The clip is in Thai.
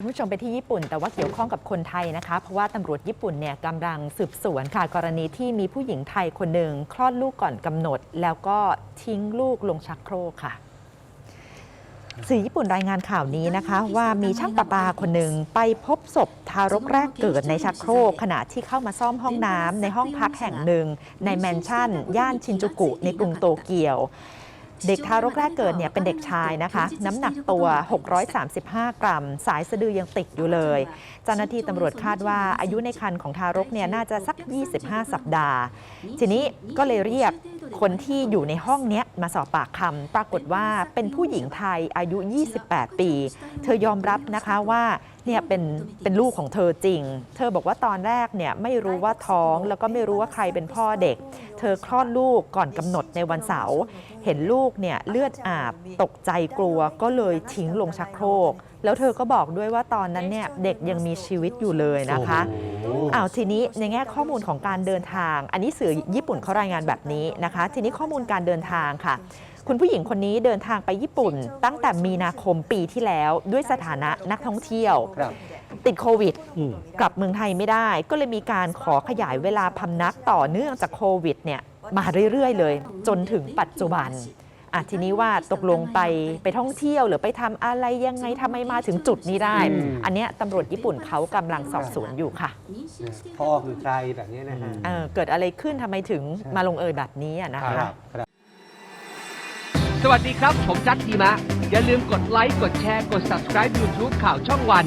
คุณผู้ชมไปที่ญี่ปุ่นแต่ว่าเกี่ยวข้องกับคนไทยนะคะ เพราะว่าตำรวจญี่ปุ่นเนี่ยกำลังสืบสวนค่ะ กรณีที่มีผู้หญิงไทยคนหนึ่งคลอดลูกก่อนกำหนด แล้วก็ทิ้งลูกลงชักโครกค่ะ สื่อญี่ปุ่นรายงานข่าวนี้นะคะ ว่ามีช่างประปาคนหนึ่งไปพบศพทารกแรกเกิดในชักโครก ขณะที่เข้ามาซ่อมห้องน้ำในห้องพักแห่งหนึ่ง ในแมนชั่น ย่านชินจูกุในกรุงโตเกียว เด็กทารกแรกเกิดเนี่ยเป็นเด็กชายนะคะ น้ำหนักตัว 635 กรัม สายสะดือยังติดอยู่เลย เจ้าหน้าที่ตำรวจคาดว่าอายุในครรภ์ของทารกเนี่ยน่าจะสัก 25 สัปดาห์ ทีนี้ก็เลยเรียกคนที่อยู่ในห้องเนี้ยมาสอบปากคำปรากฏว่าเป็นผู้หญิงไทยอายุ 28 ปี เธอยอมรับนะคะว่าเนี่ยเป็นเป็นลูกของเธอจริง เธอบอกว่าตอนแรกเนี่ยไม่รู้ว่าท้องแล้วก็ไม่รู้ว่าใครเป็นพ่อเด็ก เธอคลอดลูกก่อนกำหนดในวันเสาร์เห็นลูกเนี่ยเลือดอาบตกใจกลัวก็เลยทิ้งลงชักโครก แล้วเธอก็บอกด้วยว่าตอนนั้นเนี่ยเด็กยังมีชีวิตอยู่เลยนะคะอ้าวทีนี้ในแง่ข้อมูลของการเดินทาง อันนี้สื่อญี่ปุ่นเขารายงานแบบนี้นะคะ ทีนี้ข้อมูลการเดินทางค่ะคุณผู้หญิงคนนี้เดินทางไปญี่ปุ่น ตั้งแต่มีนาคมปีที่แล้วด้วยสถานะนักท่องเที่ยวครับ ติดโควิดอืมกลับเมืองไทยไม่ได้ ก็เลยมีการขอขยายเวลาพำนักต่อเนื่องจากโควิดเนี่ยมาเรื่อยๆ เลย จนถึงปัจจุบันอะทีนี้ว่าตกลงไปไปท่องเที่ยวหรือไปทำอะไรยังไงทำไมมาถึงจุดนี้ได้อืมอันเนี้ยตำรวจญี่ปุ่นเขากำลังสอบสวนอยู่ค่ะพ่อคือใครแบบนี้นะฮะเออเกิดอะไรขึ้นทำไมถึงมาลงเอยแบบนี้อะนะคคะรับครับสวัสดีครับ ผมจัดทีมะ อย่าลืมกดไลค์ กดแชร์ กด subscribe YouTube ข่าวช่องวัน